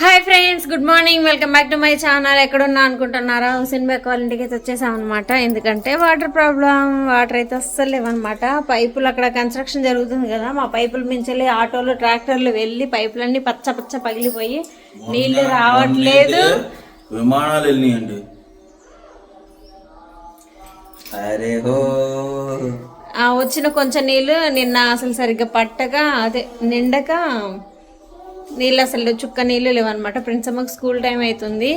Hi friends good morning. Welcome back to my channel. ఎక్కడున్నా అనుకుంటున్నారా? Hussain bake వాళ్ళ ఇంటికి అయితే వచ్చేసాం అనమాట ఎందుకంటే వాటర్ ప్రాబ్లం వాటర్ అయితే అస్సలు లేవన్నమాట. పైపులు అక్కడ కన్స్ట్రక్షన్ జరుగుతుంది కదా మా పైపులు మించెళ్ళి ఆటోలు ట్రాక్టర్లు వెళ్ళి పైపులన్నీ పచ్చ పచ్చ పగిలిపోయి నీళ్ళు రావట్లేదు. విమానాలు వెళ్ళినాయండి. అరే హో. వచ్చిన కొంచెం నీళ్ళు నిన్న అసలు సరిగ్గా పట్టక అదే నిండక నీళ్ళు అసలు చుక్క నీళ్ళు లేవన్నమాట. ఫ్రెండ్స్ అమ్మకి స్కూల్ టైం అవుతుంది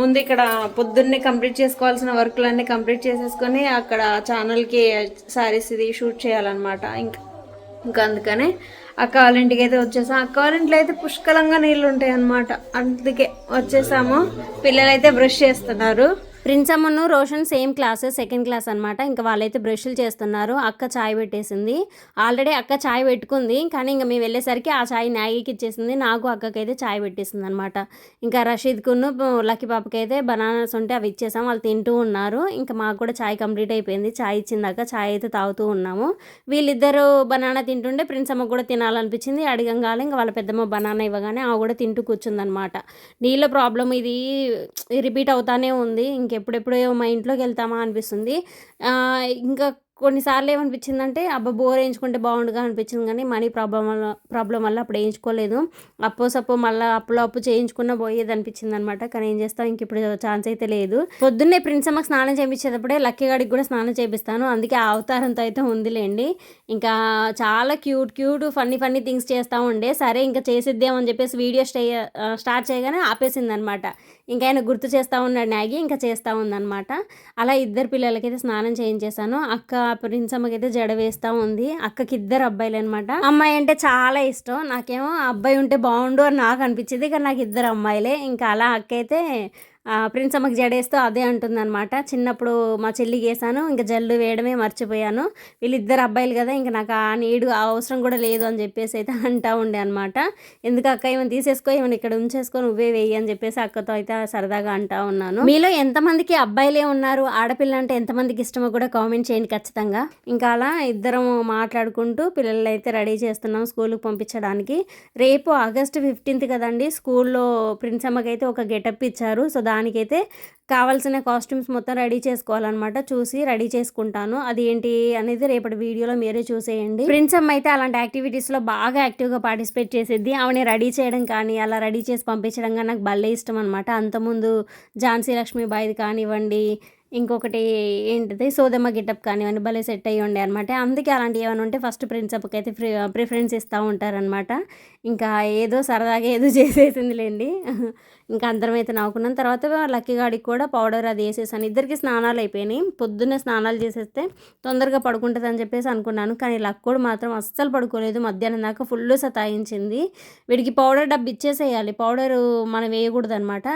ముందు ఇక్కడ పొద్దున్నే కంప్లీట్ చేసుకోవాల్సిన వర్క్లన్నీ కంప్లీట్ చేసేసుకొని అక్కడ ఛానల్కి సారీస్ ఇది షూట్ చేయాలన్నమాట. ఇంకా ఇంకా అందుకనే అక్క వాళ్ళ ఇంటికి అయితే వచ్చేసాం. అక్క వాళ్ళ ఇంట్లో అయితే పుష్కలంగా నీళ్ళు ఉంటాయి అన్నమాట అందుకే వచ్చేసాము. పిల్లలైతే బ్రష్ చేస్తున్నారు. ప్రిన్స్ అమ్మను Roshan same class second class అనమాట ఇంకా వాళ్ళైతే బ్రష్లు చేస్తున్నారు. అక్క చాయ్ పెట్టేసింది. ఆల్రెడీ అక్క చాయ్ పెట్టుకుంది. కానీ ఇంకా మేము వెళ్ళేసరికి ఆ చాయ్ న్యాగీకి ఇచ్చేసింది. నాకు అక్కకైతే చాయ్ పెట్టేసింది అనమాట ఇంకా రషీద్కును లక్కీ పాపకి అయితే బనానాస్ ఉంటే అవి ఇచ్చేసాం. వాళ్ళు తింటూ ఉన్నారు. ఇంకా మాకు కూడా చాయ్ కంప్లీట్ అయిపోయింది. చాయ్ ఇచ్చిందాక చాయ్ అయితే తాగుతూ ఉన్నాము. వీళ్ళిద్దరూ బనానా తింటుంటే ప్రిన్స్ అమ్మ కూడా తినాలనిపించింది. అడగంగానే ఇంకా వాళ్ళ పెద్దమ్మ బనానా ఇవ్వగానే ఆ కూడా తింటూ కూర్చుందనమాట నీళ్ళ ప్రాబ్లం ఇది రిపీట్ అవుతానే ఉంది. ఇంకెప్పుడెప్పుడో మా ఇంట్లోకి వెళ్తామా అనిపిస్తుంది. ఇంకా కొన్నిసార్లు ఏమనిపించిందంటే అబ్బా బోర్ వేయించుకుంటే బాగుండుగా అనిపించింది కానీ మనీ ప్రాబ్లం వల్ల ప్రాబ్లం వల్ల అప్పుడు వేయించుకోలేదు అప్పో సప్పో మళ్ళీ అప్పులో అప్పు చేయించుకున్న పోయేది అనిపించింది అనమాట కానీ ఏం చేస్తాం ఇంక ఇప్పుడు ఛాన్స్ అయితే లేదు. పొద్దున్నే ప్రిన్స్ అమ్మకి స్నానం చేయించేటప్పుడే లక్కీ గాడికి కూడా స్నానం చేపిస్తాను. అందుకే ఆ అవతారంతో అయితే ఉందిలేండి. ఇంకా చాలా cute cute funny funny things చేస్తూ ఉండే. సరే ఇంకా చేసిద్దామని చెప్పేసి వీడియో స్టే స్టార్ట్ చేయగానే ఆపేసింది అనమాట ఇంకా ఆయన గుర్తు చేస్తూ ఉన్నాడు నాగి ఇంకా చేస్తూ ఉందన్నమాట. అలా ఇద్దరు పిల్లలకైతే స్నానం చేయించేశాను. అక్క ప్రిన్సమ్మకైతే జడ వేస్తూ ఉంది. అక్కకి ఇద్దరు అబ్బాయిలు అనమాట అమ్మాయి అంటే చాలా ఇష్టం. నాకేమో అబ్బాయి ఉంటే బాగుండు అని నాకు అనిపించింది కానీ నాకు ఇద్దరు అమ్మాయిలే. ఇంకా అలా అక్క అయితే ప్రిన్స్ అమ్మకి జడేస్తూ అదే అంటుందన్నమాట. చిన్నప్పుడు మా చెల్లికి వేసాను ఇంకా జల్లు వేయడమే మర్చిపోయాను. వీళ్ళిద్దరు అబ్బాయిలు కదా ఇంకా నాకు ఆ నీడు ఆ అవసరం కూడా లేదు అని చెప్పేసి అయితే అంటా ఉండే అనమాట ఎందుకు అక్క ఏమైనా తీసేసుకో ఏమైనా ఇక్కడ ఉంచేసుకో నువ్వే వేయి అని చెప్పేసి అక్కతో అయితే సరదాగా అంటా ఉన్నాను. మీలో ఎంతమందికి అబ్బాయిలే ఉన్నారు? ఆడపిల్ల అంటే ఎంతమందికి ఇష్టమో కూడా కామెంట్ చేయండి ఖచ్చితంగా. ఇంకా అలా ఇద్దరం మాట్లాడుకుంటూ పిల్లలు అయితే రెడీ చేస్తున్నాం స్కూల్కి పంపించడానికి. రేపు ఆగస్ట్ ఫిఫ్టీన్త్ కదండి స్కూల్లో ప్రిన్స్ అమ్మకైతే ఒక గెటప్ ఇచ్చారు. సో దానికైతే కావాల్సిన కాస్ట్యూమ్స్ మొత్తం రెడీ చేసుకోవాలన్నమాట. చూసి రెడీ చేసుకుంటాను. అది ఏంటి అనేది రేపటి వీడియోలో మీరే చూసేయండి. ప్రిన్స్ అమ్మ అయితే అలాంటి యాక్టివిటీస్లో బాగా యాక్టివ్గా పార్టిసిపేట్ చేసేది. ఆమెని రెడీ చేయడం కానీ అలా రెడీ చేసి పంపించడం కానీ నాకు భలే ఇష్టం అనమాట అంతకుముందు ఝాన్సీ లక్ష్మీబాయిది కానివ్వండి ఇంకొకటి ఏంటిది? సోదమ్మ గిటప్ కానివ్వండి భలే సెట్ అయ్యి ఉండే అనమాట అందుకే అలాంటివి ఏమైనా ఉంటే ఫస్ట్ ప్రిన్సప్కి అయితే ప్రి ప్రిఫరెన్స్ ఇస్తూ ఉంటారనమాట ఇంకా ఏదో సరదాగా ఏదో చేసేసిందిలేండి. ఇంకా అందరం అయితే నవ్వుకున్నాం. తర్వాత లక్కీ గాడికి కూడా పౌడర్ అది వేసేసాను. ఇద్దరికి స్నానాలు అయిపోయినాయి. పొద్దున్నే స్నానాలు చేసేస్తే తొందరగా పడుకుంటుంది అని చెప్పేసి అనుకున్నాను. కానీ లక్కోడు మాత్రం అస్సలు పడుకోలేదు. మధ్యాహ్నం దాకా ఫుల్ సతాయించింది. వీడికి పౌడర్ డబ్బు ఇచ్చేసేయాలి. పౌడర్ మనం వేయకూడదు అనమాట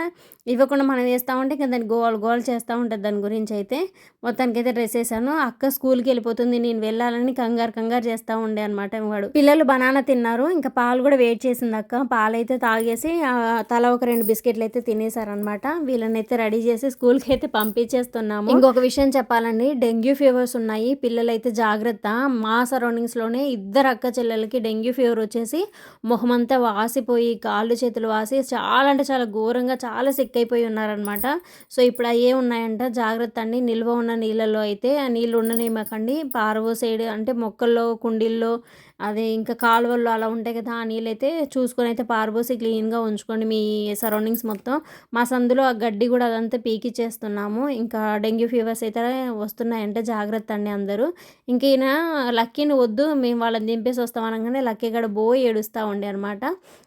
ఇవ్వకుండా మనం వేస్తూ ఉంటే ఇంకా దాన్ని గోల్ గోవాలు చేస్తూ ఉంటుంది దాని గురించి అయితే. మొత్తానికి అయితే డ్రెస్ వేసాను. అక్క స్కూల్కి వెళ్ళిపోతుంది. నేను వెళ్ళాలని కంగారు కంగారు చేస్తూ ఉండే అనమాట వాడు. పిల్లలు బనానా తిన్నారు. ఇంకా పాలు కూడా వెయిట్ చేసింది అక్క. పాలైతే తాగేసి తల ఒక రెండు బిస్కెట్లు అయితే తినేసారనమాట వీళ్ళని అయితే రెడీ చేసి స్కూల్కి అయితే పంపించేస్తున్నాము. ఇంకొక విషయం చెప్పాలండి. డెంగ్యూ ఫీవర్స్ ఉన్నాయి. పిల్లలైతే జాగ్రత్త. మా సరౌండింగ్స్లోనే ఇద్దరు అక్క చెల్లెలకి డెంగ్యూ ఫీవర్ వచ్చేసి మొహమంతా వాసిపోయి కాళ్ళు చేతులు వాసి చాలా అంటే చాలా ఘోరంగా చాలా సిక్ అయిపోయి ఉన్నారనమాట సో ఇప్పుడు అయ్యే ఉన్నాయంట. జాగ్రత్త అండి. నిల్వ ఉన్న నీళ్ళలో అయితే ఆ నీళ్ళు ఉండనివ్వకండి పారవో సైడ్ అంటే మొక్కల్లో కుండీల్లో అదే ఇంకా కాలువల్లో అలా ఉంటాయి కదా ఆ నీళ్ళు అయితే చూసుకొని అయితే పారబోసి క్లీన్గా ఉంచుకోండి. మీ సరౌండింగ్స్ మొత్తం మా సందులో ఆ గడ్డి కూడా అదంతా పీకిచ్చేస్తున్నాము. ఇంకా డెంగ్యూ ఫీవర్స్ అయితే వస్తున్నాయంటే జాగ్రత్త అండి అందరూ. ఇంకైనా ఈయన లక్కీని వద్దు మేము వాళ్ళని దింపేసి వస్తాం అనగానే లక్కీ గడ బోయి ఏడుస్తూ ఉండే అనమాట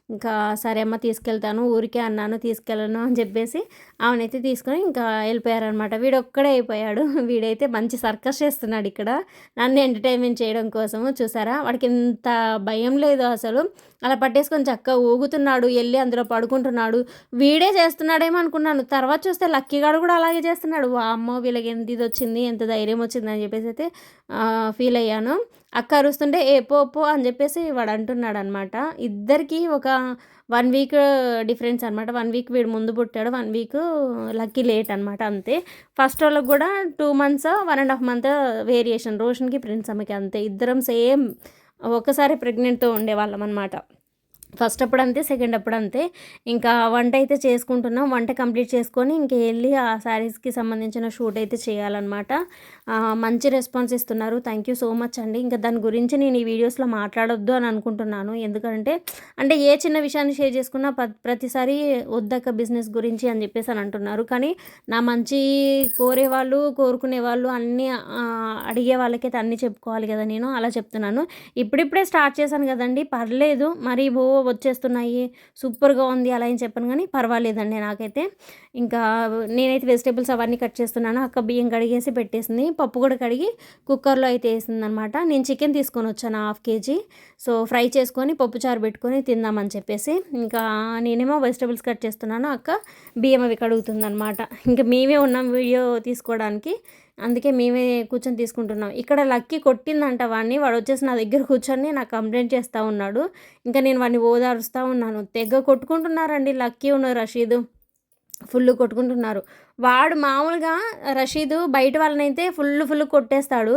ఇంకా సరే అమ్మ తీసుకెళ్తాను ఊరికే అన్నాను తీసుకెళ్ళను అని చెప్పేసి ఆమెనైతే తీసుకొని ఇంకా వెళ్ళిపోయారనమాట వీడు ఒక్కడే అయిపోయాడు. వీడైతే మంచి సర్కస్ చేస్తున్నాడు ఇక్కడ. నన్ను ఎంటర్టైన్మెంట్ చేయడం కోసము చూసారా? వాడికి ఇంత భయం లేదు అసలు. అలా పట్టేసుకొని చక్కగా ఊగుతున్నాడు వెళ్ళి అందులో పడుకుంటున్నాడు. వీడే చేస్తున్నాడేమో అనుకున్నాను. తర్వాత చూస్తే లక్కీగాడు కూడా అలాగే చేస్తున్నాడు. అమ్మో వీళ్ళకి ఎంత ఇది వచ్చింది ఎంత ధైర్యం వచ్చింది అని చెప్పేసి అయితే ఫీల్ అయ్యాను. అక్క అరుస్తుంటే ఏ పో అని చెప్పేసి వాడు అంటున్నాడు అనమాట ఇద్దరికి ఒక వన్ వీక్ డిఫరెన్స్ అనమాట. వన్ వీక్ వీడు ముందు పుట్టాడు వన్ వీక్ లక్కీ లేట్ అనమాట అంతే. ఫస్ట్ వాళ్ళకి కూడా two months one and half month variation. రోషన్కి Prince అమ్మకి అంతే. ఇద్దరం సేమ్ ఒకసారి ప్రెగ్నెంట్తో ఉండేవాళ్ళం అనమాట. ఫస్ట్ అప్పుడు అంతే సెకండ్ అప్పుడు అంతే ఇంకా వంట అయితే చేసుకుంటున్నాం. వంట కంప్లీట్ చేసుకొని ఇంక వెళ్ళి ఆ శారీస్కి సంబంధించిన షూట్ అయితే చేయాలన్నమాట మంచి రెస్పాన్స్ ఇస్తున్నారు. థ్యాంక్ యూ సో మచ్ అండి. ఇంకా దాని గురించి నేను ఈ వీడియోస్లో మాట్లాడొద్దు అని అనుకుంటున్నాను. ఎందుకంటే అంటే ఏ చిన్న విషయాన్ని షేర్ చేసుకున్నా ప- ప్రతిసారి వద్దక బిజినెస్ గురించి అని చెప్పేసి అని అంటున్నారు. కానీ నా మంచి కోరే వాళ్ళు కోరుకునే వాళ్ళు అన్నీ అడిగే వాళ్ళకైతే అన్నీ చెప్పుకోవాలి కదా నేను. అలా చెప్తున్నాను. ఇప్పుడిప్పుడే స్టార్ట్ చేశాను కదండి. పర్లేదు. మరి ఓ వచ్చేస్తున్నాయి. సూపర్గా ఉంది అలా ఏం చెప్పను కానీ పర్వాలేదండి నాకైతే. ఇంకా నేనైతే వెజిటేబుల్స్ అవన్నీ కట్ చేస్తున్నాను. అక్క బియ్యం కడిగేసి పెట్టేసింది. పప్పు కూడా కడిగి కుక్కర్లో అయితే వేసింది అనమాట నేను చికెన్ తీసుకొని వచ్చాను హాఫ్ కేజీ. సో ఫ్రై చేసుకొని పప్పు చారు పెట్టుకొని తిందామని చెప్పేసి. ఇంకా నేనేమో వెజిటేబుల్స్ కట్ చేస్తున్నాను. అక్క బియ్యం అవి కడుగుతుందనమాట. ఇంకా మేమే ఉన్నాం వీడియో తీసుకోవడానికి. అందుకే మేమే కూర్చొని తీసుకుంటున్నాం. ఇక్కడ లక్కీ కొట్టిందంట వాడిని వాడు వచ్చేసి నా దగ్గర కూర్చొని నాకు కంప్లైంట్ చేస్తూ ఉన్నాడు. ఇంకా నేను వాడిని ఓదారుస్తూ ఉన్నాను. తెగ కొట్టుకుంటున్నారండి లక్కీ ఉన్న రషీదు. ఫుల్ కొట్టుకుంటున్నారు. వాడు మామూలుగా రషీదు బయట వాళ్ళనైతే ఫుల్ ఫుల్ కొట్టేస్తాడు.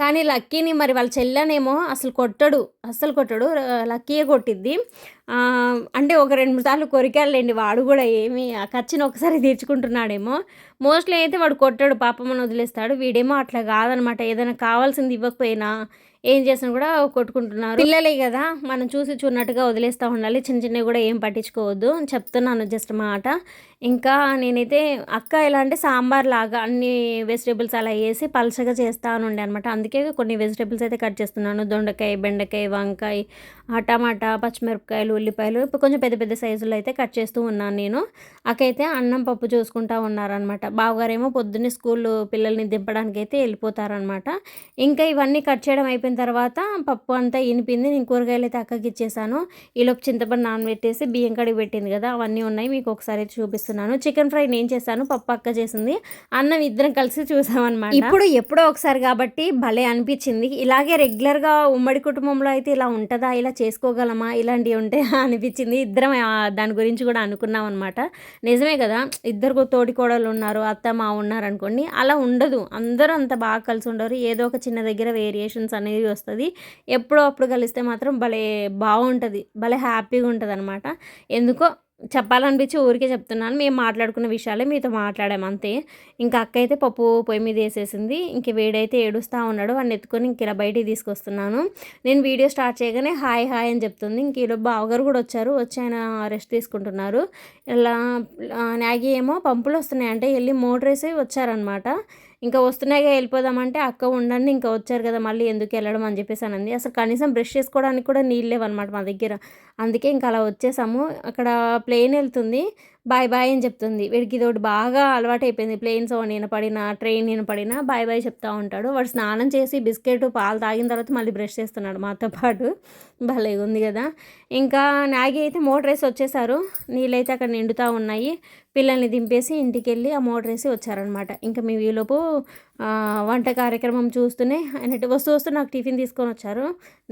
కానీ లక్కీని మరి వాళ్ళ చెల్లెనేమో అసలు కొట్టడు అసలు కొట్టడు. లక్కీయే కొట్టిద్ది. అంటే ఒక రెండు మూడు సార్లు కొరికాడులేండి వాడు కూడా ఏమి ఆ ఖర్చుని ఒకసారి తీర్చుకుంటున్నాడేమో. మోస్ట్లీ అయితే వాడు కొట్టాడు పాపమ్మను వదిలేస్తాడు. వీడేమో అట్లా కాదనమాట ఏదైనా కావాల్సింది ఇవ్వకపోయినా ఏం చేసినా కూడా కొట్టుకుంటున్నారు. పిల్లలే కదా మనం చూసి చూడనట్టుగా వదిలేస్తూ ఉండాలి. చిన్న చిన్నవి కూడా ఏం పట్టించుకోవద్దు చెప్తున్నాను జస్ట్ మాట. ఇంకా నేనైతే అక్క ఎలా అంటే సాంబార్ లాగా అన్ని వెజిటేబుల్స్ అలా వేసి పలచగా చేస్తాను ఉండే అనమాట. అందుకే కొన్ని వెజిటేబుల్స్ అయితే కట్ చేస్తున్నాను. దొండకాయ బెండకాయ వంకాయ టమాటా పచ్చిమిరపకాయలు ఉల్లిపాయలు ఇప్పుడు కొంచెం పెద్ద పెద్ద సైజులో అయితే కట్ చేస్తూ ఉన్నాను నేను. అక్కయితే అన్నం పప్పు చూసుకుంటా ఉన్నారనమాట. బావగారేమో పొద్దున్నే స్కూల్ పిల్లల్ని దింపడానికి అయితే వెళ్ళిపోతారనమాట. ఇంకా ఇవన్నీ కట్ చేయడం అయిపోయిన తర్వాత పప్పు అంతా ఇనిపింది నేను కూరగాయలు అయితే అక్కకి ఇచ్చేసాను. ఈలోపు చింతపండు నానబెట్టేసి బియ్యం కడిగి పెట్టింది కదా అవన్నీ ఉన్నాయి. మీకు ఒకసారి చూపిస్తున్నాను. చికెన్ ఫ్రై నేను చేశాను పప్పు అక్క చేసింది. అన్నం ఇద్దరం కలిసి చూసామన్నమాట. ఇప్పుడు ఎప్పుడో ఒకసారి కాబట్టి భలే అనిపించింది. ఇలాగే రెగ్యులర్గా ఉమ్మడి కుటుంబంలో అయితే ఇలా ఉంటుందా ఇలా చేసుకోగలమా ఇలాంటివి ఉంటే అనిపించింది. ఇద్దరం దాని గురించి కూడా అనుకున్నాం అనమాట నిజమే కదా ఇద్దరు తోటి కోడలు ఉన్నారు అత్త మా ఉన్నారు అనుకోండి అలా ఉండదు. అందరూ అంత బాగా కలిసి ఉండరు. ఏదో ఒక చిన్న దగ్గర వేరియేషన్స్ అనేది వస్తుంది. ఎప్పుడో అప్పుడు కలిస్తే మాత్రం భలే బాగుంటుంది భలే హ్యాపీగా ఉంటుంది అనమాట ఎందుకో చెప్పాలనిపించి ఊరికే చెప్తున్నాను మేము మాట్లాడుకున్న విషయాలే మీతో మాట్లాడాము అంతే. ఇంకా అక్క అయితే పప్పు పొయ్యి మీద వేసేసింది ఇంక వేడైతే ఏడుస్తూ ఉన్నాడు వాడిని ఎత్తుకొని ఇంక ఇలా బయటికి తీసుకొస్తున్నాను. నేను వీడియో స్టార్ట్ చేయగానే హాయ్ హాయ్ అని చెప్తుంది ఇంక ఈలోపు బావగారు కూడా వచ్చారు వచ్చి ఆయన రెస్ట్ తీసుకుంటున్నారు. ఇలా నాగి ఏమో పంపులు వస్తున్నాయి అంటే వెళ్ళి మోటర్ వేసి వచ్చారనమాట ఇంకా వస్తున్నాయిగా వెళ్ళిపోదామంటే అక్క ఉండండి ఇంకా వచ్చారు కదా మళ్ళీ ఎందుకు వెళ్ళడం అని చెప్పేసి అనంది అసలు కనీసం బ్రష్ చేసుకోవడానికి కూడా నీళ్ళు లేవన్నమాట మా దగ్గర. అందుకే ఇంకా అలా వచ్చేసాము. అక్కడ ప్లేన్ వెళ్తుంది. బాయ్ బాయ్ అని చెప్తుంది. వీడికి ఇది ఒకటి బాగా అలవాటు అయిపోయింది. ప్లేన్ సౌండ్ వినపడినా ట్రైన్ వినపడినా బాయ్ బాయ్ చెప్తా ఉంటాడు. వాడు స్నానం చేసి బిస్కెట్ పాలు తాగిన తర్వాత మళ్ళీ బ్రష్ చేస్తున్నాడు మాతో పాటు. భలే ఉంది కదా. ఇంకా నాగి అయితే మోటర్ వేసి వచ్చేసారు. నీళ్ళైతే అక్కడ నిండుతూ ఉన్నాయి. పిల్లల్ని దింపేసి ఇంటికి వెళ్ళి ఆ మోటర్ వేసి వచ్చారనమాట ఇంకా మేము ఈలోపు వంట కార్యక్రమం చూస్తూనే ఆయన ఇటు వస్తూ వస్తూ నాకు టిఫిన్ తీసుకొని వచ్చారు.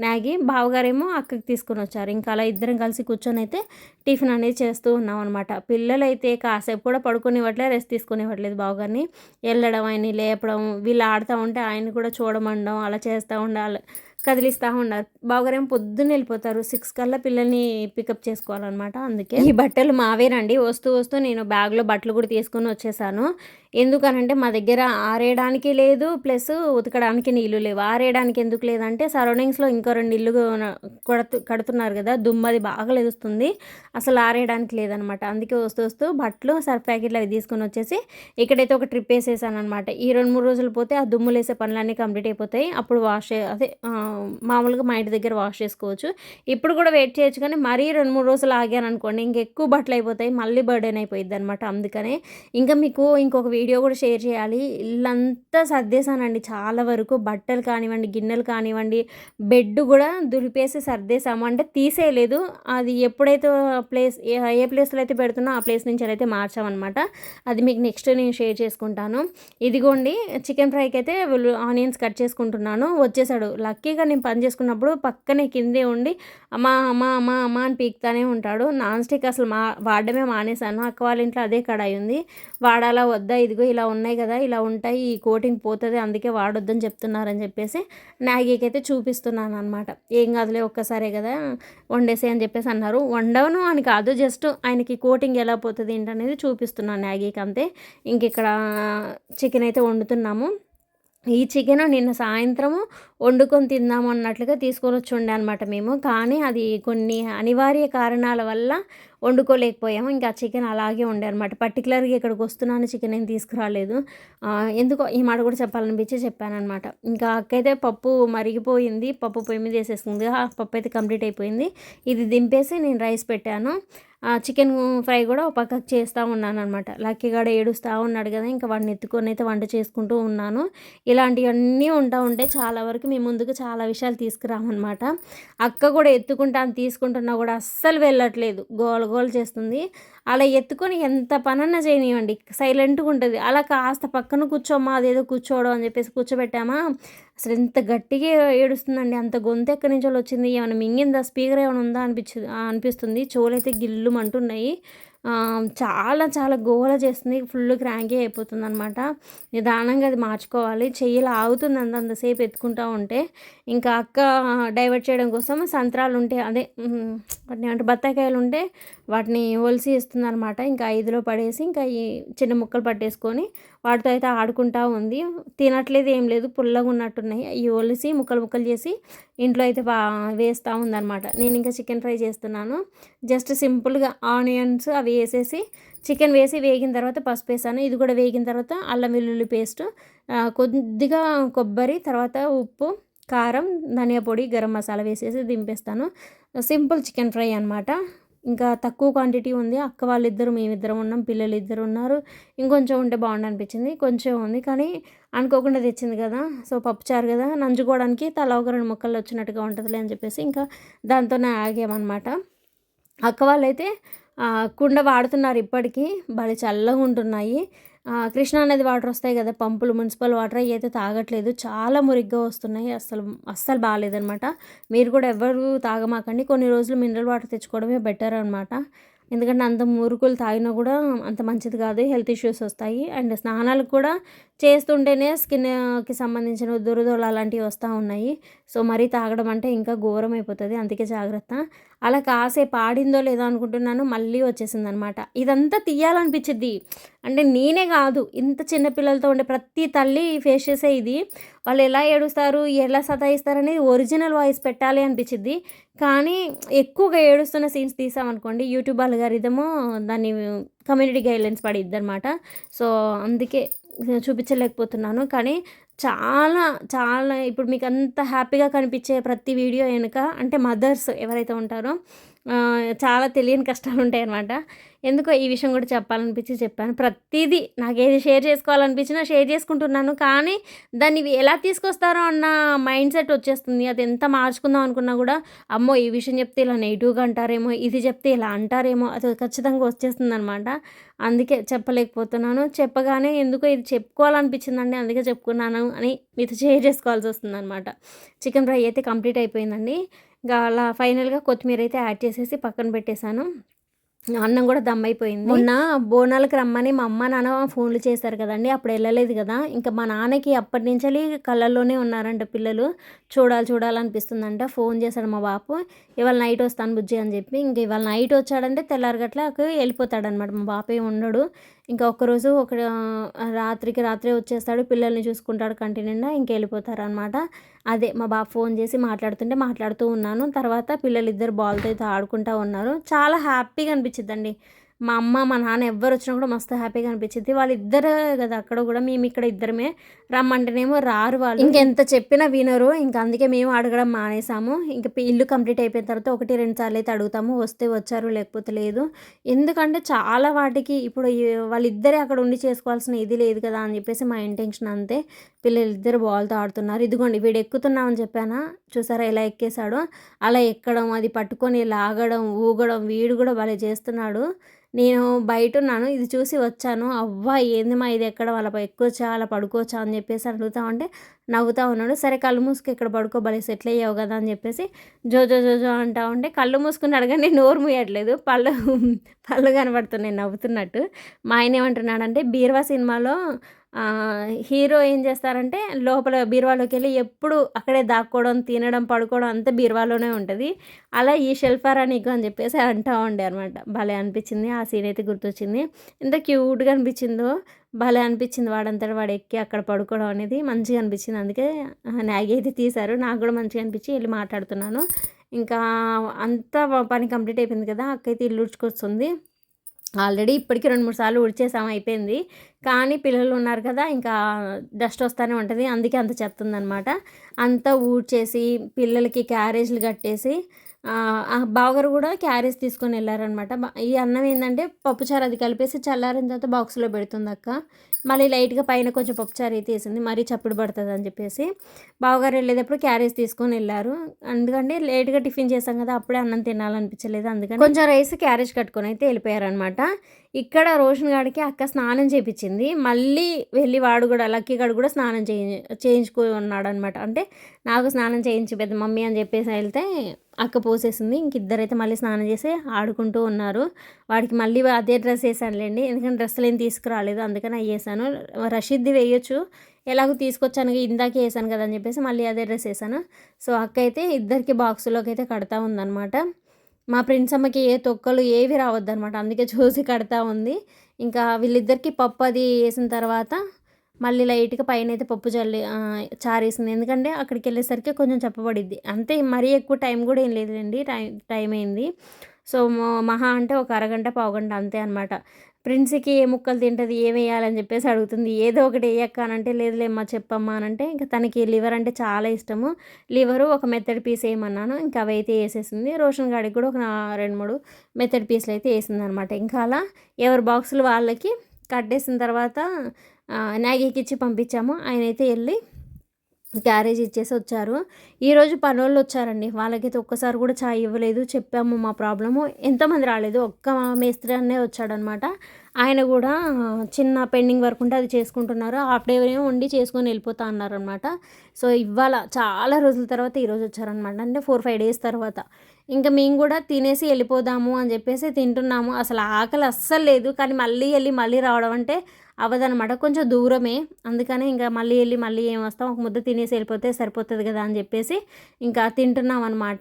నాగి బావగారేమో అక్కకి తీసుకొని వచ్చారు. ఇంకా అలా ఇద్దరం కలిసి కూర్చొని అయితే టిఫిన్ అనేది చేస్తూ ఉన్నాం అనమాట పిల్లలు అయితే కాసేపు కూడా పడుకునివ్వట్లేదు రెస్ట్ తీసుకునివ్వట్లేదు బావగారిని. వెళ్ళడం ఆయన్ని లేపడం వీళ్ళు ఆడుతూ ఉంటే ఆయన కూడా చూడమండం అలా చేస్తూ ఉండాలి. కదిలిస్తూ ఉన్నారు. బావగారేమో పొద్దున్న వెళ్ళిపోతారు. సిక్స్ కల్లా పిల్లల్ని పికప్ చేసుకోవాలన్నమాట. అందుకే ఈ బట్టలు మావేనండి. వస్తూ వస్తూ నేను బ్యాగ్లో బట్టలు కూడా తీసుకొని వచ్చేసాను. ఎందుకనంటే మా దగ్గర ఆరేయడానికి లేదు ప్లస్ ఉతకడానికి నీళ్ళు లేవు. ఆరేయడానికి ఎందుకు లేదంటే సరౌండింగ్స్లో ఇంకో రెండు ఇల్లు కొడుతు కడుతున్నారు కదా దుమ్మది బాగా లేదుస్తుంది అసలు ఆరేయడానికి లేదనమాట. అందుకే వస్తూ వస్తూ బట్టలు సర్ఫ్ ప్యాకెట్లు అవి తీసుకొని వచ్చేసి ఇక్కడైతే ఒక ట్రిప్ వేసేసాను అనమాట ఈ రెండు మూడు రోజులు పోతే ఆ దుమ్ములు వేసే పనులన్నీ కంప్లీట్ అయిపోతాయి. అప్పుడు వాష్ అదే మామూలుగా మా ఇంటి దగ్గర వాష్ చేసుకోవచ్చు. ఇప్పుడు కూడా వెయిట్ చేయొచ్చు కానీ మరీ రెండు మూడు రోజులు ఆగాను అనుకోండి ఇంకెక్కువ బట్టలు అయిపోతాయి మళ్ళీ బర్డెన్ అయిపోయింది అనమాట అందుకనే ఇంకా మీకు ఇంకొక వీడియో కూడా షేర్ చేయాలి. ఇల్లంతా సర్దేశానండి చాలా వరకు. బట్టలు కానివ్వండి గిన్నెలు కానివ్వండి బెడ్ కూడా దులిపేసి సర్దేశాము. అంటే తీసేయలేదు. అది ఎప్పుడైతే ప్లేస్ ఏ ఏ ప్లేస్లో అయితే పెడుతున్నా ఆ ప్లేస్ నుంచి అయితే మార్చామన్నమాట. అది మీకు నెక్స్ట్ నేను షేర్ చేసుకుంటాను. ఇదిగోండి చికెన్ ఫ్రైకి అయితే ఆనియన్స్ కట్ చేసుకుంటున్నాను. వచ్చేసాడు. లక్కీగా నేను పని చేసుకున్నప్పుడు పక్కనే కిందే ఉండి అమ్మా అమ్మా అమ్మా అమ్మా అని పీక్తానే ఉంటాడు. నాన్ స్టిక్ అసలు మా వాడడమే మానేశాను. అక్క వాళ్ళ ఇంట్లో అదే కడాయి ఉంది. వాడాలా వద్దా ఇదిగో ఇలా ఉన్నాయి కదా ఇలా ఉంటాయి ఈ కోటింగ్ పోతుంది అందుకే వాడొద్దని చెప్తున్నారని చెప్పేసి నాగీకైతే చూపిస్తున్నాను అనమాట ఏం కాదులే ఒక్కసారే కదా వండేసే అని చెప్పేసి అన్నారు. వండవను అని కాదు జస్ట్ ఆయనకి కోటింగ్ ఎలా పోతుంది ఏంటనేది చూపిస్తున్నాను నాగీకి అంతే. ఇంక ఇక్కడ చికెన్ అయితే వండుతున్నాము. ఈ చికెన్ నిన్న సాయంత్రము వండుకొని తిందాము అన్నట్లుగా తీసుకొని వచ్చి ఉండే అనమాట మేము. కానీ అది కొన్ని అనివార్య కారణాల వల్ల వండుకోలేకపోయాము. ఇంకా చికెన్ అలాగే ఉండే అనమాట పర్టికులర్గా ఇక్కడికి వస్తున్నాను చికెన్ ఏం తీసుకురాలేదు. ఎందుకో ఈ మాట కూడా చెప్పాలనిపించి చెప్పానమాట ఇంకా అక్క అయితే పప్పు మరిగిపోయింది. పప్పు పొయ్యి మీద వేసేసింది ఆ పప్పు అయితే కంప్లీట్ అయిపోయింది. ఇది దింపేసి నేను రైస్ పెట్టాను. ఆ చికెన్ ఫ్రై కూడా ఒక పక్కకు చేస్తూ ఉన్నాను అనమాట లక్కీగాడ ఏడుస్తూ ఉన్నాడు కదా ఇంకా వాడిని ఎత్తుకొని అయితే వంట చేసుకుంటూ ఉన్నాను. ఇలాంటివన్నీ ఉంటా ఉంటే చాలా వరకు మీ ముందుకు చాలా విషయాలు తీసుకురామన్నమాట. అక్క కూడా ఎత్తుకుంటాను తీసుకుంటున్నా కూడా అస్సలు వెళ్ళట్లేదు. గోల గోల చేస్తుంది. అలా ఎత్తుకొని ఎంత పనన్నా చేయనివ్వండి. సైలెంట్గా ఉంటుంది. అలా కాస్త పక్కన కూర్చోమ్మా అదేదో కూర్చోవడం అని చెప్పేసి కూర్చోబెట్టామా? అసలు ఎంత గట్టిగా ఏడుస్తుందండి. అంత గొంతు ఎక్కడి నుంచో వచ్చింది ఏమైనా మింగిందా? స్పీకర్ ఏమైనా ఉందా అనిపించింది అనిపిస్తుంది. చెవులైతే గిల్లు అంటున్నాయి చాలా చాలా గోల చేస్తుంది. ఫుల్ క్రాంకీ అయిపోతుంది అనమాట నిదానంగా అది మార్చుకోవాలి. చెయ్యి ఆగుతుంది అంత అంతసేపు ఎత్తుకుంటా ఉంటే. ఇంకా అక్క డైవర్ట్ చేయడం కోసం సంత్రాలు ఉంటే అదే అంటే బత్తాకాయలు ఉంటే వాటిని ఒలిసి ఇస్తుంది అనమాట ఇంకా ఐదులో పడేసి ఇంకా ఈ చిన్న ముక్కలు పట్టేసుకొని వాటితో అయితే ఆడుకుంటా ఉంది. తినట్లేదు ఏం లేదు పుల్లగా ఉన్నట్టున్నాయి. ఈ ఒలిసి ముక్కలు ముక్కలు చేసి ఇంట్లో అయితే బా వేస్తూ ఉందన్నమాట. నేను ఇంకా చికెన్ ఫ్రై చేస్తున్నాను. జస్ట్ సింపుల్గా ఆనియన్స్ అవి వేసేసి చికెన్ వేసి వేగిన తర్వాత పసుపు వేసాను. ఇది కూడా వేగిన తర్వాత అల్లం వెల్లుల్లి పేస్ట్ కొద్దిగా కొబ్బరి తర్వాత ఉప్పు కారం ధనియా పొడి గరం మసాలా వేసేసి దింపేస్తాను. సింపుల్ చికెన్ ఫ్రై అనమాట ఇంకా తక్కువ క్వాంటిటీ ఉంది. అక్క వాళ్ళిద్దరు మేమిద్దరం ఉన్నాం పిల్లలు ఇద్దరు ఉన్నారు. ఇంకొంచెం ఉంటే బాగుండు అనిపించింది. కొంచెం ఉంది కానీ అనుకోకుండా తెచ్చింది కదా. సో పప్పుచారు కదా. నంజుకోవడానికి తల ఒక రెండు ముక్కలు వచ్చినట్టుగా ఉంటుందిలే అని చెప్పేసి ఇంకా దాంతోనే ఆగామన్నమాట. అక్క వాళ్ళైతే కుండ వాడుతున్నారు ఇప్పటికీ. భలే చల్లగా ఉంటున్నాయి. కృష్ణా నది వాటర్ వస్తాయి కదా పంపులు మున్సిపల్ వాటర్ అవి అయితే తాగట్లేదు చాలా మురిగ్గా వస్తున్నాయి. అస్సలు అస్సలు బాగాలేదనమాట మీరు కూడా ఎవరు తాగమాకండి. కొన్ని రోజులు మినరల్ వాటర్ తెచ్చుకోవడమే బెటర్ అనమాట ఎందుకంటే అంత మురుకులు తాగినా కూడా అంత మంచిది కాదు. హెల్త్ ఇష్యూస్ వస్తాయి. అండ్ స్నానాలకు కూడా చేస్తుంటేనే స్కిన్కి సంబంధించిన దురదలు అలాంటివి వస్తూ ఉన్నాయి. సో మరీ తాగడం అంటే ఇంకా ఘోరం అయిపోతుంది. అందుకే జాగ్రత్త. అలా కాసేపు ఆడిందో లేదో అనుకుంటున్నాను. మళ్ళీ వచ్చేసింది అనమాట ఇదంతా తీయాలనిపించింది అంటే నేనే కాదు. ఇంత చిన్న పిల్లలతో ఉండే ప్రతి తల్లి ఫేస్ చేసే ఇది. వాళ్ళు ఎలా ఏడుస్తారు ఎలా సతాయిస్తారు అనేది ఒరిజినల్ వాయిస్ పెట్టాలి అనిపించింది కానీ ఎక్కువగా ఏడుస్తున్న సీన్స్ తీసామనుకోండి యూట్యూబ్ అల్గారిథము దాన్ని కమ్యూనిటీ గైడ్లైన్స్ పడిద్ది అనమాట సో అందుకే చూపించలేకపోతున్నాను. కానీ చాలా చాలా ఇప్పుడు మీకు అంత హ్యాపీగా కనిపించే ప్రతి వీడియో వెనుక అంటే మదర్స్ ఎవరైతే ఉంటారో చాలా తెలియని కష్టాలు ఉంటాయి అనమాట ఎందుకో ఈ విషయం కూడా చెప్పాలనిపించి చెప్పాను. ప్రతిదీ నాకు ఏది షేర్ చేసుకోవాలనిపించినా షేర్ చేసుకుంటున్నాను. కానీ దాన్ని ఎలా తీసుకొస్తారో అన్న మైండ్ సెట్ వచ్చేస్తుంది. అది ఎంత మార్చుకుందాం అనుకున్నా కూడా అమ్మో ఈ విషయం చెప్తే ఇలా నెగిటివ్గా అంటారేమో ఇది చెప్తే ఇలా అంటారేమో అది ఖచ్చితంగా వచ్చేస్తుంది అనమాట అందుకే చెప్పలేకపోతున్నాను. చెప్పగానే ఎందుకో ఇది చెప్పుకోవాలనిపించిందండి. అందుకే చెప్పుకున్నాను అని మీతో షేర్ చేసుకోవాల్సి వస్తుంది అనమాట చికెన్ ఫ్రై అయితే కంప్లీట్ అయిపోయిందండి. ఇంకా అలా ఫైనల్గా కొత్తిమీర అయితే యాడ్ చేసేసి పక్కన పెట్టేశాను. అన్నం కూడా దమ్ అయిపోయింది. మొన్న బోనాలకు రమ్మని మా అమ్మ నాన్న ఫోన్లు చేశారు కదండి. అప్పుడు వెళ్ళలేదు కదా. ఇంకా మా నాన్నకి అప్పటి నుంచి కళ్ళల్లోనే ఉన్నారంట పిల్లలు. చూడాలి చూడాలనిపిస్తుందంట ఫోన్ చేశాడు మా బాపు. ఇవాళ నైట్ వస్తాను బుజ్జి అని చెప్పి ఇంక ఇవాళ నైట్ వచ్చాడంటే తెల్లారగట్లకు వెళ్ళిపోతాడనమాట మా బాపే ఉండడు. ఇంకా ఒక్కరోజు ఒక రాత్రికి రాత్రే వచ్చేస్తాడు పిల్లల్ని చూసుకుంటాడు కంటి నిండా వెళ్ళిపోతారు అనమాట అదే మా బాబు ఫోన్ చేసి మాట్లాడుతుంటే మాట్లాడుతూ ఉన్నాను. తర్వాత పిల్లలు ఇద్దరు బాల్తో అయితే ఆడుకుంటూ ఉన్నారు. చాలా హ్యాపీగా అనిపించిద్దండి. మా అమ్మ మా నాన్న ఎవ్వరు వచ్చినా కూడా మస్తు హ్యాపీగా అనిపించింది. వాళ్ళిద్దరు కదా అక్కడ కూడా మేము ఇక్కడ ఇద్దరమే. రమ్మంటేనేమో రారు వాళ్ళు. ఇంకెంత చెప్పినా వినరు. ఇంకా అందుకే మేము అడగడం మానేసాము. ఇంకా ఇల్లు కంప్లీట్ అయిపోయిన తర్వాత ఒకటి రెండు సార్లు అయితే అడుగుతాము. వస్తే వచ్చారు లేకపోతే లేదు. ఎందుకంటే చాలా వాటికి ఇప్పుడు వాళ్ళిద్దరే అక్కడ ఉండి చేసుకోవాల్సిన ఇది లేదు కదా అని చెప్పేసి మా ఇంటెన్షన్ అంతే. పిల్లలిద్దరు బాల్తో ఆడుతున్నారు. ఇదిగోండి వీడు ఎక్కుతున్నామని చెప్పానా? చూసారా ఎలా ఎక్కేశాడో? అలా ఎక్కడం అది పట్టుకొని లాగడం ఊగడం వీడు కూడా భలే చేస్తున్నాడు. నేను బయట ఉన్నాను ఇది చూసి వచ్చాను. అవ్వా ఏంది మా ఇది ఎక్కడ? వాళ్ళ ఎక్కువచ్చా అలా పడుకోవచ్చా అని చెప్పేసి అడుగుతా ఉంటే నవ్వుతా ఉన్నాడు. సరే కళ్ళు మూసుకు ఇక్కడ పడుకో భలే సెటిల్ అయ్యావు కదా అని చెప్పేసి జో జో జో జో అంటా ఉంటే కళ్ళు మూసుకుని కానీ నోరు మూయట్లేదు. పళ్ళు పళ్ళు కనబడుతున్నాయి నవ్వుతున్నట్టు. మా ఆయన ఏమంటున్నాడంటే బీర్వా సినిమాలో హీరో ఏం చేస్తారంటే లోపల బీరువాలోకి వెళ్ళి ఎప్పుడు అక్కడే దాక్కోవడం తినడం పడుకోవడం అంతా బీరువాలోనే ఉంటుంది. అలా ఈ షెల్ఫారా నీకు అని చెప్పేసి అంటా ఉండే అనమాట భలే అనిపించింది. ఆ సీన్ అయితే గుర్తొచ్చింది. ఎంత క్యూట్గా అనిపించిందో భలే అనిపించింది వాడంతటా వాడు ఎక్కి అక్కడ పడుకోవడం అనేది. మంచిగా అనిపించింది. అందుకే నాగి అయితే తీశారు. నాకు కూడా మంచిగా అనిపించి వెళ్ళి మాట్లాడుతున్నాను. ఇంకా అంతా పని కంప్లీట్ అయిపోయింది కదా అక్కయితే ఇల్లు ఉడ్చుకొస్తుంది. ఆల్రెడీ ఇప్పటికి రెండు మూడు సార్లు ఉడిచేసాం అయిపోయింది. కానీ పిల్లలు ఉన్నారు కదా ఇంకా డస్ట్ వస్తూనే ఉంటుంది. అందుకే అంత చెత్త ఉందన్నమాట అంతా ఊడ్చేసి పిల్లలకి క్యారేజ్లు కట్టేసి బావగారు కూడా క్యారేజ్ తీసుకొని వెళ్ళారనమాట ఈ అన్నం ఏంటంటే పప్పుచారు అది కలిపేసి చల్లారిన తర్వాత బాక్స్లో పెడుతుంది అక్క మళ్ళీ లైట్గా పైన కొంచెం పప్పుచారు అయితే వేసింది. మరీ చప్పుడు పడుతుంది అని చెప్పేసి బావగారు వెళ్ళేటప్పుడు క్యారేజ్ తీసుకొని వెళ్ళారు. ఎందుకంటే లేట్గా టిఫిన్ చేసాం కదా అప్పుడే అన్నం తినాలనిపించలేదు. అందుకని కొంచెం రైస్ క్యారేజ్ కట్టుకొని అయితే వెళ్ళిపోయారనమాట ఇక్కడ రోషన్ గాడికి అక్క స్నానం చేయించింది మళ్ళీ వెళ్ళి వాడు కూడా లక్కీ గాడు కూడా స్నానం చేయి చేయించుకో ఉన్నాడు అనమాట అంటే నాకు స్నానం చేయించి పెద్ద మమ్మీ అని చెప్పేసి వెళ్తే అక్క పోసేసింది. ఇంక ఇద్దరైతే మళ్ళీ స్నానం చేసి ఆడుకుంటూ ఉన్నారు. వాడికి మళ్ళీ అదే డ్రెస్ వేసానులేండి. ఎందుకంటే డ్రెస్సులు ఏం తీసుకురాలేదు. అందుకని అవి వేసాను. రషీద్ది వేయొచ్చు. ఎలాగో తీసుకొచ్చాను ఇందాకే వేసాను కదా అని చెప్పేసి మళ్ళీ అదే డ్రెస్ వేసాను. సో అక్క అయితే ఇద్దరికి బాక్సులోకి అయితే కడతా ఉందన్నమాట. మా ఫ్రెండ్స్ అమ్మకి ఏ తొక్కలు ఏవి రావద్దనమాట అందుకే చూసి కడతా ఉంది. ఇంకా వీళ్ళిద్దరికి పప్పు అది వేసిన తర్వాత మళ్ళీ లైట్గా పైన అయితే పప్పు చల్లి చారేసింది. ఎందుకంటే అక్కడికి వెళ్ళేసరికి కొంచెం చెప్పబడిద్ది. అంతే మరీ ఎక్కువ టైం కూడా ఏం లేదండి టైం టైం అయింది. సో మహా అంటే ఒక అరగంట పావుగంట అంతే అనమాట ప్రిన్స్కి ఏ ముక్కలు తింటుంది ఏం వేయాలని చెప్పేసి అడుగుతుంది. ఏదో ఒకటి వేయక్క అని లేదులేమ్మా చెప్పమ్మా అని అంటే ఇంకా తనకి లివర్ అంటే చాలా ఇష్టము. లివరు ఒక మెత్తడి పీస్ వేయమన్నాను. ఇంకా అవి అయితే వేసేసింది. రోషన్ గాడికి కూడా ఒక రెండు మూడు మెత్తడి పీసులు అయితే వేసింది అనమాట ఇంకా అలా ఎవరి బాక్సులు వాళ్ళకి కట్టేసిన తర్వాత ఆ, నాగికి ఇచ్చి పంపించాము. ఆయన అయితే వెళ్ళి క్యారేజ్ ఇచ్చేసి వచ్చారు. ఈరోజు పనోళ్ళు వచ్చారండి. వాళ్ళకైతే ఒక్కసారి కూడా చాయ్ ఇవ్వలేదు. చెప్పాము మా ప్రాబ్లము. ఎంతమంది రాలేదు. ఒక్క మేస్త్రి అన్నే వచ్చాడనమాట. ఆయన కూడా చిన్న పెండింగ్ వర్క్ ఉంటే అది చేసుకుంటున్నారు. హాఫ్ డే ఉండి చేసుకొని వెళ్ళిపోతా అన్నారనమాట. సో ఇవాళ చాలా రోజుల తర్వాత ఈరోజు వచ్చారనమాట. అంటే ఫోర్ ఫైవ్ డేస్ తర్వాత. ఇంకా మేము కూడా తినేసి వెళ్ళిపోదాము అని చెప్పేసి తింటున్నాము. అసలు ఆకలి అస్సలు లేదు. కానీ మళ్ళీ వెళ్ళి మళ్ళీ రావడం అంటే అవ్వదనమాట కొంచెం దూరమే. అందుకని ఇంకా మళ్ళీ వెళ్ళి మళ్ళీ ఏం వస్తాం? ఒక ముద్ద తినేసి వెళ్ళిపోతే సరిపోతుంది కదా అని చెప్పేసి ఇంకా తింటున్నాం అనమాట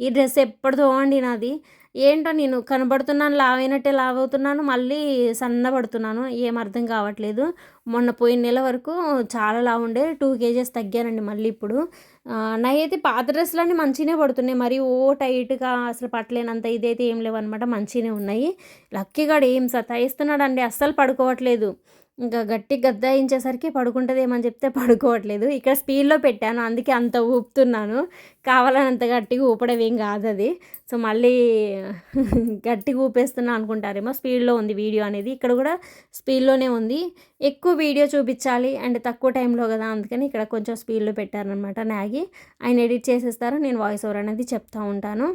ఈ డ్రెస్ ఎప్పటిదో అండి నాది. ఏంటో నేను కనబడుతున్నాను లావైనట్టే లావ్ అవుతున్నాను మళ్ళీ సన్నబడుతున్నాను ఏం అర్థం కావట్లేదు. మొన్న పోయిన నెల వరకు చాలా లావు ఉండే టూ కేజెస్ తగ్గానండి మళ్ళీ ఇప్పుడు. ఆ, నాకైతే పాత డ్రెస్సులన్నీ మంచిగానే పడుతున్నాయి మరి ఓ టైట్గా అసలు పట్టలేనంత ఇదైతే ఏం లేవన్నమాట మంచిగానే ఉన్నాయి. లక్కీగాడు ఏం సతాయిస్తున్నాడు అండి అస్సలు పడుకోవట్లేదు. ఇంకా గట్టి గద్దాయించేసరికి పడుకుంటుందేమని చెప్తే పడుకోవట్లేదు. ఇక్కడ స్పీడ్లో పెట్టాను అందుకే అంత ఊపుతున్నాను. కావాలని అంత గట్టిగా ఊపడం ఏం కాదు అది సో మళ్ళీ గట్టిగా ఊపేస్తున్నా అనుకుంటారేమో స్పీడ్లో ఉంది వీడియో అనేది. ఇక్కడ కూడా స్పీడ్లోనే ఉంది. ఎక్కువ వీడియో చూపించాలి అండ్ తక్కువ టైంలో కదా అందుకని ఇక్కడ కొంచెం స్పీడ్లో పెట్టారనమాట నాగి. ఆయన ఎడిట్ చేసేస్తారు నేను వాయిస్ ఓవర్ అనేది చెప్తూ ఉంటాను.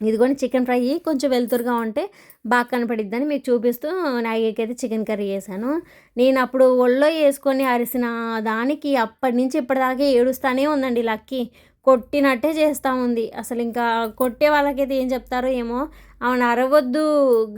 ఇదిగోండి చికెన్ ఫ్రై. కొంచెం వెలుతురుగా ఉంటే బాగా కనపడిద్దని మీకు చూపిస్తూ నాగేకైతే చికెన్ కర్రీ చేశాను. నేను అప్పుడు ఒళ్ళో వేసుకొని అరిసిన దానికి అప్పటి నుంచి ఇప్పటిదాకా ఏడుస్తానే ఉందండి లక్కీ. కొట్టినట్టే చేస్తూ ఉంది. అసలు ఇంకా కొట్టే వాళ్ళకైతే ఏం చెప్తారో ఏమో. ఆమెను అరవద్దు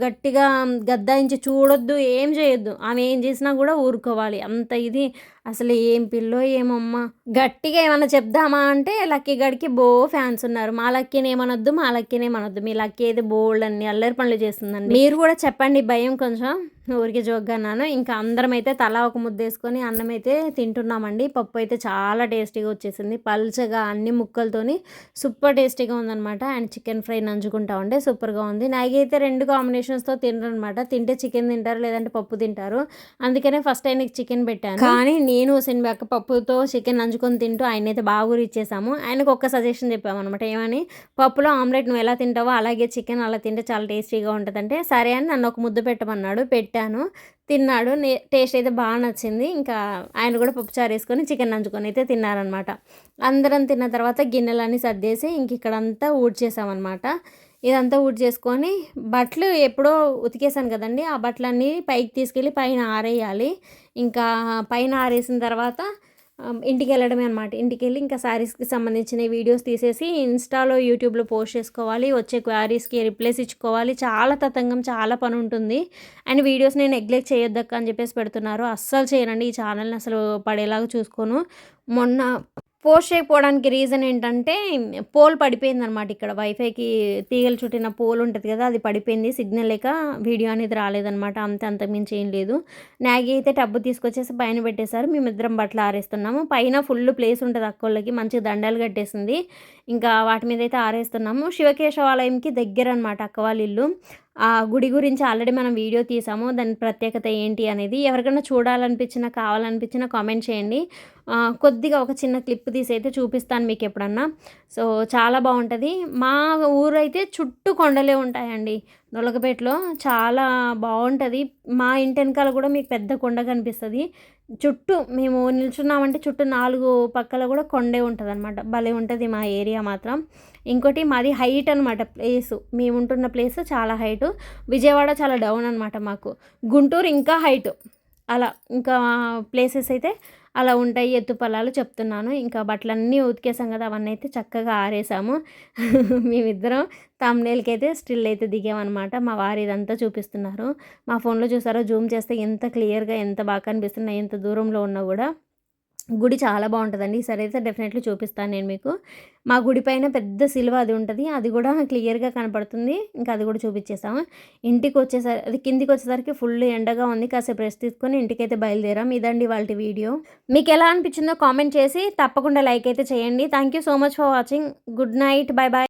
గట్టిగా గద్దాయించి చూడొద్దు ఏం చేయొద్దు. ఆమె ఏం చేసినా కూడా ఊరుకోవాలి. అంత ఇది అసలు ఏం పిల్లో ఏమమ్మా? గట్టిగా ఏమన్నా చెప్దామా అంటే లక్కీ గడికి బో ఫ్యాన్స్ ఉన్నారు. మా లక్కీని ఏమనొద్దు మా లక్కీని ఏమనొద్దు. మీ లక్కీ అయితే బోల్డ్ అన్ని అల్లరి పనులు చేస్తుందండి. మీరు కూడా చెప్పండి భయం కొంచెం. ఊరికి జోక్గా అన్నాను. ఇంకా అందరం అయితే తలా ఒక ముద్ద వేసుకొని అన్నం అయితే తింటున్నామండి. పప్పు అయితే చాలా టేస్టీగా వచ్చేసింది. పల్చగా అన్ని ముక్కలతోని సూపర్ టేస్టీగా ఉందన్నమాట. అండ్ చికెన్ ఫ్రై నంచుకుంటా ఉండే సూపర్గా ఉంది. నాగి అయితే రెండు కాంబినేషన్స్తో తినరనమాట తింటే చికెన్ తింటారు లేదంటే పప్పు తింటారు. అందుకనే ఫస్ట్ ఆయనకి చికెన్ పెట్టాను. కానీ నేను శనిబాక పప్పుతో చికెన్ నంచుకొని తింటూ ఆయన అయితే బాగా ఇచ్చేసాము ఆయనకు ఒక్క సజెషన్ చెప్పామన్నమాట. ఏమని? పప్పులో ఆమ్లెట్ నువ్వు ఎలా తింటావో అలాగే చికెన్ అలా తింటే చాలా టేస్టీగా ఉంటుందంటే సరే అని నన్ను ఒక ముద్దు పెట్టమన్నాడు. పెట్టాను. తిన్నాడు. నే టేస్ట్ అయితే బాగా నచ్చింది. ఇంకా ఆయన కూడా పప్పుచారు వేసుకొని చికెన్ నంచుకొని అయితే తిన్నారనమాట అందరం తిన్న తర్వాత గిన్నెలన్నీ సర్దేసి ఇంక ఇక్కడంతా ఊడ్చేసామన్నమాట. ఇదంతా ఊడ్ చేసుకొని బట్టలు ఎప్పుడో ఉతికేసాను కదండి. ఆ బట్టలన్నీ పైకి తీసుకెళ్ళి పైన ఆరేయాలి. ఇంకా పైన ఆరేసిన తర్వాత ఇంటికి వెళ్ళడమే అనమాట ఇంటికి వెళ్ళి ఇంకా శారీస్కి సంబంధించిన వీడియోస్ తీసేసి ఇన్స్టాలో యూట్యూబ్లో పోస్ట్ చేసుకోవాలి. వచ్చే క్వారీస్కి రిప్లైస్ ఇచ్చుకోవాలి. చాలా తతంగం చాలా పని ఉంటుంది. అండ్ వీడియోస్ నేను నెగ్లెక్ట్ చేయొద్దక్క అని చెప్పేసి పెడుతున్నారు. అస్సలు చేయనండి ఈ ఛానల్ని అసలు పడేలాగా చూసుకోను. మొన్న పోస్ట్ చేయకపోవడానికి రీజన్ ఏంటంటే పోల్ పడిపోయింది అనమాట ఇక్కడ వైఫైకి తీగలు చుట్టిన పోల్ ఉంటుంది కదా అది పడిపోయింది. సిగ్నల్ లేక వీడియో అనేది రాలేదనమాట అంత అంతకుమించి ఏం లేదు. నాగి అయితే టబ్బు తీసుకొచ్చేసి పైన పెట్టేశారు. మేమిద్దరం బట్టలు ఆరేస్తున్నాము. పైన ఫుల్ ప్లేస్ ఉంటుంది అక్కోళ్ళకి. మంచిగా దండాలు కట్టేసింది. ఇంకా వాటి మీద అయితే ఆరేస్తున్నాము. శివకేశవాలయంకి దగ్గర అనమాట అక్క వాళ్ళ ఇల్లు. ఆ గుడి గురించి ఆల్రెడీ మనం వీడియో తీసాము. దాని ప్రత్యేకత ఏంటి అనేది ఎవరికైనా చూడాలనిపించినా కావాలనిపించినా కామెంట్ చేయండి. కొద్దిగా ఒక చిన్న క్లిప్ తీసి అయితే చూపిస్తాను మీకు ఎప్పుడన్నా. సో చాలా బాగుంటుంది. మా ఊరు అయితే చుట్టూ కొండలే ఉంటాయండి. నొలకపేటలో చాలా బాగుంటుంది. మా ఇంటి వెనకాల కూడా మీకు పెద్ద కొండ కనిపిస్తుంది. చుట్టూ మేము నిల్చున్నామంటే చుట్టూ నాలుగు పక్కల కూడా కొండే ఉంటుంది అనమాట భలే ఉంటుంది మా ఏరియా మాత్రం. ఇంకోటి మాది హైట్ అనమాట ప్లేస్. మేము ఉంటున్న ప్లేస్ చాలా హైట్. విజయవాడ చాలా డౌన్ అనమాట మాకు. గుంటూరు ఇంకా హైట్. అలా ఇంకా ప్లేసెస్ అయితే అలా ఉంటాయి. ఎత్తు పొలాలు చెప్తున్నాను. ఇంకా బట్టలన్నీ ఉతికేసాం కదా అవన్నీ అయితే చక్కగా ఆరేసాము. మేమిద్దరం తమ్నేల్కి అయితే స్టిల్ అయితే దిగామన్నమాట మా వారు ఇదంతా చూపిస్తున్నారు. మా ఫోన్లో చూసారో? జూమ్ చేస్తే ఎంత క్లియర్గా ఎంత బాగా కనిపిస్తున్నాయి ఎంత దూరంలో ఉన్నా కూడా. గుడి చాలా బాగుంటుందండి. ఈసారి అయితే డెఫినెట్లీ చూపిస్తాను నేను మీకు. మా గుడి పైన పెద్ద సిలువ అది ఉంటుంది. అది కూడా క్లియర్గా కనపడుతుంది. ఇంకా అది కూడా చూపించేసాము ఇంటికి వచ్చేసరికి అది కిందికి వచ్చేసరికి ఫుల్ ఎండగా ఉంది. కాసేపు రెస్ట్ తీసుకొని ఇంటికైతే బయలుదేరాం. ఇదండి వాళ్ళ వీడియో. మీకు ఎలా అనిపించిందో కామెంట్ చేసి తప్పకుండా లైక్ అయితే చేయండి. Thank you so much for watching. Good night. Bye bye